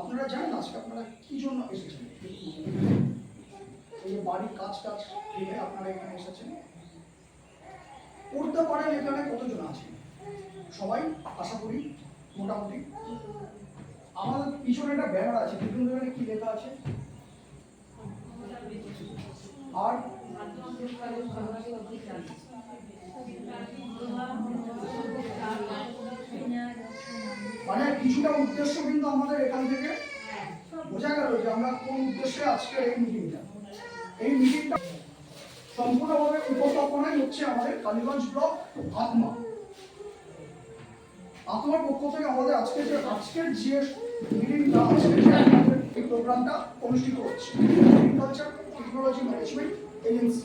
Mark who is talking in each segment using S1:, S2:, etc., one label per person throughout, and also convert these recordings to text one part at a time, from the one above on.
S1: আপনারা জানেন আজকে আপনারা কি জন্য এসেছেন? এই বাড়ির কাজ আপনারা এখানে এসেছেন? পড়তে পারেন এখানে কতজন সবাই আশা করি মোটামুটি। আমাদের পিছনে একটা ব্যানার আছে, দেখুন এখানে কি লেখা আছে। আর মানে কিছুটা উদ্দেশ্য কিন্তু আমাদের এখান থেকে বোঝা গেল যে আমরা কোন উদ্দেশ্যে আজকে এই মিটিংটা এই মিটিংটা সম্পূর্ণভাবে উপস্থাপনাই হচ্ছে আমাদের কালীগঞ্জ ব্লক আত্মা। আত্মার পক্ষ থেকে আমাদের আজকে যে আজকের যে মিটিংটা আজকে যে এই প্রোগ্রামটা অনুষ্ঠিত হচ্ছে। এগ্রিকালচার টেকনোলজি ম্যানেজমেন্ট এজেন্সি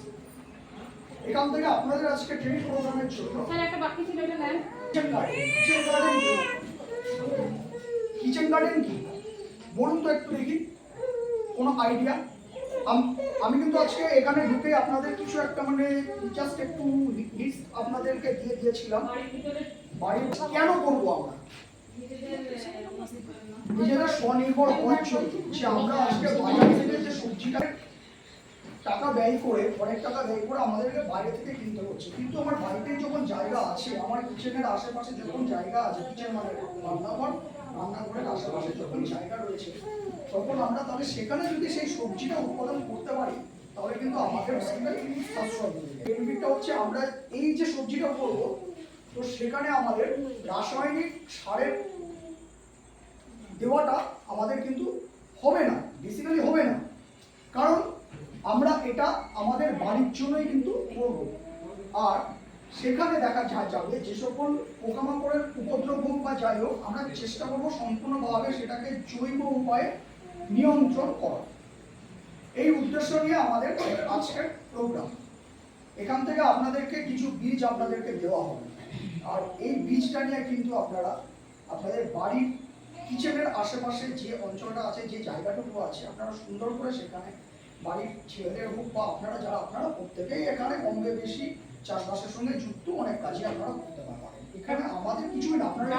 S1: এখান থেকে আপনাদের আজকে ট্রেনিং প্রোগ্রামের জন্য
S2: স্যার একটা বাকি ছিল এটা নেন
S1: কিচেন গার্ডেন কিচেন গার্ডেন কি কিচেন গার্ডেন কি? বলুন তো একটু দেখি। কোনো আইডিয়া আমি কিন্তু আজকে এখানে ঢুকে আপনাদের কিছু একটা মানে জাস্ট একটু লিস্ট আপনাদেরকে দিয়ে দিয়েছিলাম। বাড়ি কেন করব আমরা? নিজেরা স্বনির্ভর জন্য যে আমরা আজকে বাজার থেকে যে সবজিটা টাকা ব্যয় করে, অনেক টাকা ব্যয় করে আমাদেরকে বাইরে থেকে কিনতে হচ্ছে। কিন্তু আমার বাড়িতে যখন জায়গা আছে, আমার কিচেনের আশেপাশে যখন জায়গা আছে কিচেন মানে রান্নাঘর রান্নাঘরের আশেপাশে যখন জায়গা রয়েছে, তখন আমরা তাহলে সেখানে যদি সেই সবজিটা উৎপাদন করতে পারি, তাহলে কিন্তু আমাদের বেনিফিটটা হচ্ছে আমরা এই যে সবজিটা করব, তো সেখানে আমাদের রাসায়নিক সারের দেওয়াটা আমাদের কিন্তু হবে না বেসিক্যালি হবে না। কারণ আমরা এটা আমাদের বাড়ির জন্যই কিন্তু করব। আর সেখানে দেখা যা যাবে যে সকল পোকামাকড়ের উপদ্রব হোক বা যাই হোক, আমরা চেষ্টা করব সম্পূর্ণভাবে সেটাকে জৈব উপায়ে নিয়ন্ত্রণ করা এই উদ্দেশ্য নিয়ে আমাদের আজকের প্রোগ্রাম এখান থেকে আপনাদেরকে কিছু বীজ আপনাদেরকে দেওয়া হবে। আর এই বীজটা নিয়ে কিন্তু আপনারা আপনাদের বাড়ির কিচেনের আশেপাশে যে অঞ্চলটা আছে, যে জায়গাটুকু আছে, আপনারা সুন্দর করে সেখানে বাড়ির ছেলেদের হোক বা আপনারা যারা, আপনারা প্রত্যেকেই এখানে কমবে বেশি চাষবাসের সঙ্গে যুক্ত অনেক কাজই আপনারা করতে পারবেন। এখানে আমাদের কিছুই না আপনারা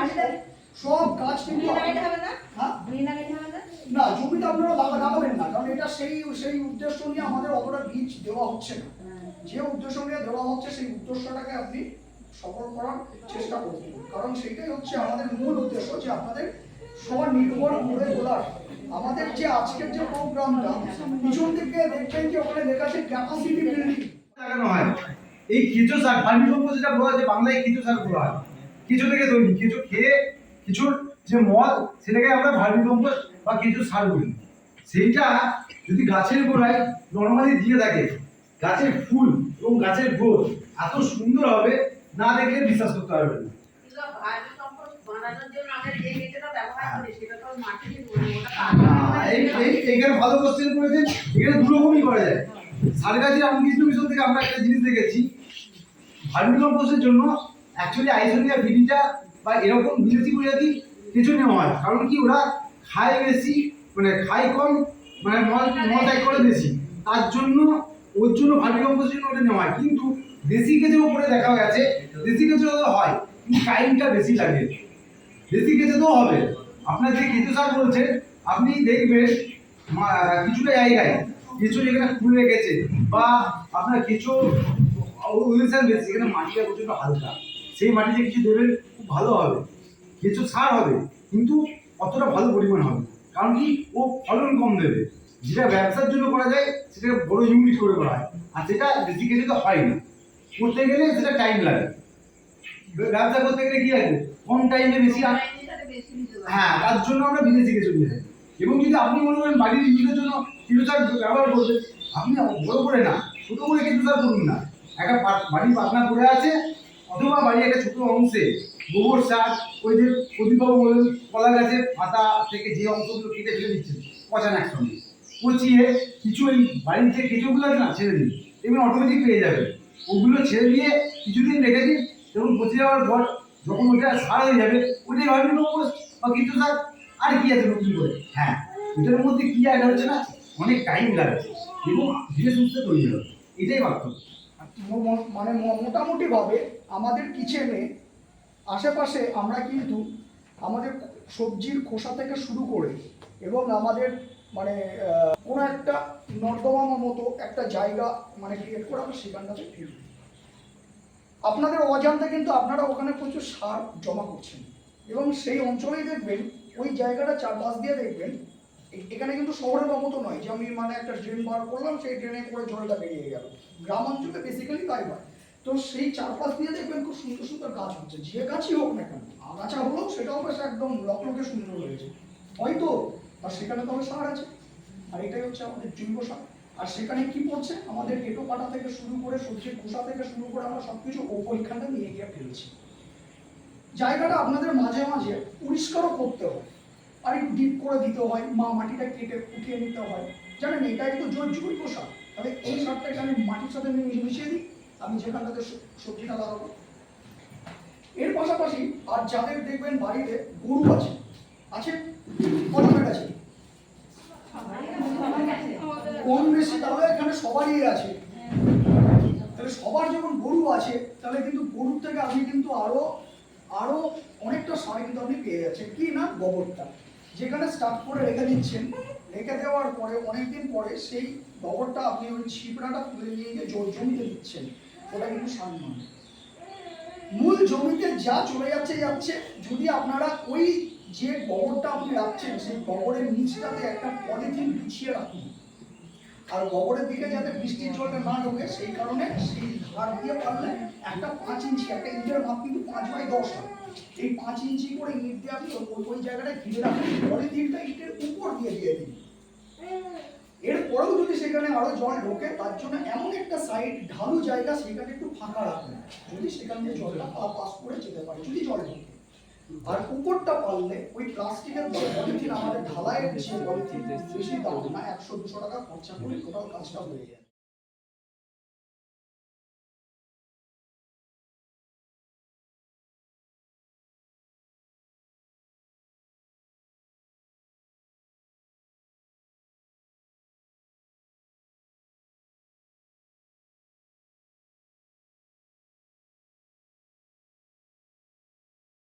S1: সব- কিন্তু
S2: না?
S1: হ্যাঁ?
S2: না?
S1: জমিতে আপনারা লাগা- লাগাবেন না কারণ এটা সেই সেই উদ্দেশ্য নিয়ে আমাদের অতটা বীজ দেওয়া হচ্ছে না। যে উদ্দেশ্য নিয়ে দেওয়া হচ্ছে সেই উদ্দেশ্যটাকে আপনি সফল করার চেষ্টা করবেন কারণ সেটাই হচ্ছে আমাদের মূল উদ্দেশ্য যে আপনাদের স্বনির্ভর করে তোলার। আমাদের যে আজকের যে প্রোগ্রামটা পিছন থেকে দেখবেন যে ওখানে লেখা আছে ক্যাপাসিটি বিল্ডিং
S3: লাগানো হয়? এই কেঁচো সার ভার্মিকম্প যেটা বলা হয় যে বাংলায় কেঁচো সার বলা হয়। কেঁচো থেকে তৈরি কেঁচো খেয়ে কিছুর যে মল সেটাকে আমরা ভার্মিকম্প বা কেঁচো সার বলি। সেইটা যদি গাছের গোড়ায় নর্মালি দিয়ে থাকে গাছের ফুল এবং গাছের গ্রোথ এত সুন্দর হবে না দেখলে বিশ্বাস করতে পারবে না।
S4: এগুলো ভার্মি কম্পোস্ট বানানোর জন্য যে মেটেরিয়ালটা ব্যবহার করি সেটা তো মাটিতে পড়ে ওটা
S3: না, এই এই এখানে ভালো কোশ্চেন করেছেন এখানে দু রকমই করা যায়। সার গাছের রামকৃষ্ণ মিশন থেকে আমরা একটা জিনিস দেখেছি। ভার্মিকম্পোস্টের জন্য অ্যাকচুয়ালি আইসোনিয়া ভিডিটা বা এরকম বিদেশি প্রজাতি কিছু নেওয়া হয়। কারণ কি ওরা খায় বেশি মানে খায় কম মানে মল মল ত্যাগ করে বেশি। তার জন্য, ওর জন্য ভার্মিকম্পোস্টের জন্য ওটা নেওয়া হয়। কিন্তু দেশি কেঁচো উপরে দেখা গেছে, দেশি কেঁচো তো হয়, কিন্তু টাইমটা বেশি লাগে। দেশি কেঁচো তো হবে। আপনার যে কেঁচো সার বলছেন, আপনি দেখবেন কিছুটা জায়গায় কেঁচো যেখানে খুলে গেছে বা আপনার ওয়েলসান বেশি সেখানে মাটিটা প্রচণ্ড হালকা। সেই মাটিতে কিছু দেবেন খুব ভালো হবে। কেঁচো সার হবে কিন্তু অতটা ভালো পরিমাণ হবে কারণ কি? ও ফলন কম দেবে। যেটা ব্যবসার জন্য করা যায় সেটা বড় ইউনিট করে করা হয়। আর সেটা দেশি তো হয় না। করতে গেলে সেটা টাইম লাগে। ব্যবসা করতে গেলে কি লাগে কম টাইমে বেশি হ্যাঁ তার জন্য আমরা বিদেশি কিছু নিয়ে যাই। এবং যদি আপনি মনে করেন বাড়ির ইউজের জন্য কিছু তার ব্যবহার করবেন আপনি বড় করে না, ছোটো করে কিন্তু সার করুন না। একটা বাড়ির পাতনা পড়ে আছে, অথবা বাড়ির একটা ছোট অংশে, গোবর সার, ওই যে প্রদীপবাবু বলেন, কলা গাছের পাতা থেকে যে অংশগুলো কেটে ফেলে দিচ্ছেন, পচান একসঙ্গে। পচিয়ে কিছু ওই বাড়ির যে কেঁচোগুলো আছে না, ছেড়ে দিন, এগুলো অটোমেটিক পেয়ে যাবেন। ওগুলো ছেড়ে দিয়ে কিছুদিন রেখে দিন এবং পচে যাওয়ার পর যখন ওইটা সার হয়ে যাবে ওটাই ভাবি কম্পোস্ট বা কিছু সার আর কি আছে নতুন করে? হ্যাঁ ওটার মধ্যে কি অ্যাড হচ্ছে না? অনেক টাইম লাগছে এবং ধীরে সুস্থে তৈরি হবে। এটাই পার্থক্য
S1: মো- মানে মোটামুটিভাবে আমাদের কিচেনে আশেপাশে আমরা কিন্তু আমাদের সবজির খোসা থেকে শুরু করে এবং আমাদের মানে কোনো একটা নর্দমা মতো একটা জায়গা মানে ক্রিয়েট করে আমরা সেখানটাতে ফেলি আপনাদের অজান্তে কিন্তু আপনারা ওখানে প্রচুর সার জমা করছেন এবং সেই অঞ্চলেই দেখবেন, ওই জায়গাটা চারপাশ দিয়ে দেখবেন এখানে কিন্তু শহরের মতো নয় যে আমি মানে একটা ড্রেন বার করলাম, সেই ড্রেনে করে জলটা বেরিয়ে গেল। গ্রাম অঞ্চলে বেসিক্যালি তাই হয়। তো সেই চারপাশ দিয়ে দেখবেন খুব সুন্দর সুন্দর গাছ হচ্ছে। যে গাছই হোক না কেন, আগাছা হলেও সেটাও বেশ একদম লকলকে সুন্দর হয়েছে। হয়তো, আর সেখানে তবে সার আছে। আর এটাই হচ্ছে আমাদের জৈব সার। আর সেখানে কি পড়ছে? আমাদের কেটো কাটা থেকে শুরু করে সবজির খোসা থেকে শুরু করে আমরা সবকিছু ওইখানটা নিয়ে গিয়ে ফেলছি। জায়গাটা আপনাদের মাঝে মাঝে পরিষ্কারও করতে হয় আর একটু ডিপ করে দিতে হয় মা মাটিটা কেটে উঠিয়ে নিতে হয়। জানেন এটা একটু জৈব জৈব সার তাহলে এই সারটা এখানে মাটির সাথে মিশিয়ে দিই আমি যেখানটাতে সবজিটা লাগাবো। এর পাশাপাশি আর যাদের দেখবেন বাড়িতে গরু আছে আছে? আছে। কম বেশি তাহলে এখানে সবারই আছে। তাহলে সবার যখন গরু আছে তাহলে কিন্তু গরুর থেকে আপনি কিন্তু আরও আরও অনেকটা সার কিন্তু আপনি পেয়ে যাচ্ছেন। কি না? গোবরটা। যেখানে স্টার্ট করে রেখে দিচ্ছেন, রেখে দেওয়ার পরে অনেকদিন পরে সেই গোবরটা আপনি ওই ছিপড়াটা তুলে নিয়ে গিয়ে জল জমিতে দিচ্ছেন। ওটা কিন্তু সার মূল জমিতে যা চলে যাচ্ছে যাচ্ছে। যদি আপনারা ওই যে গোবরটা আপনি রাখছেন, সেই গোবরের নিচটাতে একটা পলিথিন বিছিয়ে রাখুন। আর গোবরের দিকে যাতে বৃষ্টির জলটা না ঢোকে, সেই কারণে সেই ধার দিয়ে পারলে একটা পাঁচ ইঞ্চি, একটা ইঞ্চের মাপ কিন্তু পাঁচ বাই দশ হয়। এই পাঁচ ইঞ্চি করে ইট দিয়ে আপনি ওই- জায়গাটায় ঘিরে রাখুন পলিথিনটা ইটের উপর দিয়ে দিয়ে দিন এরপরেও যদি সেখানে আরও জল ঢোকে, তার জন্য এমন একটা সাইড ঢালু জায়গা সেখানে একটু ফাঁকা রাখুন। যদি সেখান দিয়ে জলটা পা- পাস করে যেতে পারে, যদি জল ঢোকে। আর উপরটা পারলে ওই প্লাস্টিকের পলিথিন, আমাদের ঢালাইয়ের যে পলিথিন, বেশি দাম না, একশো দুশো টাকা খরচা করে টোটাল কাজটা হয়ে যায়।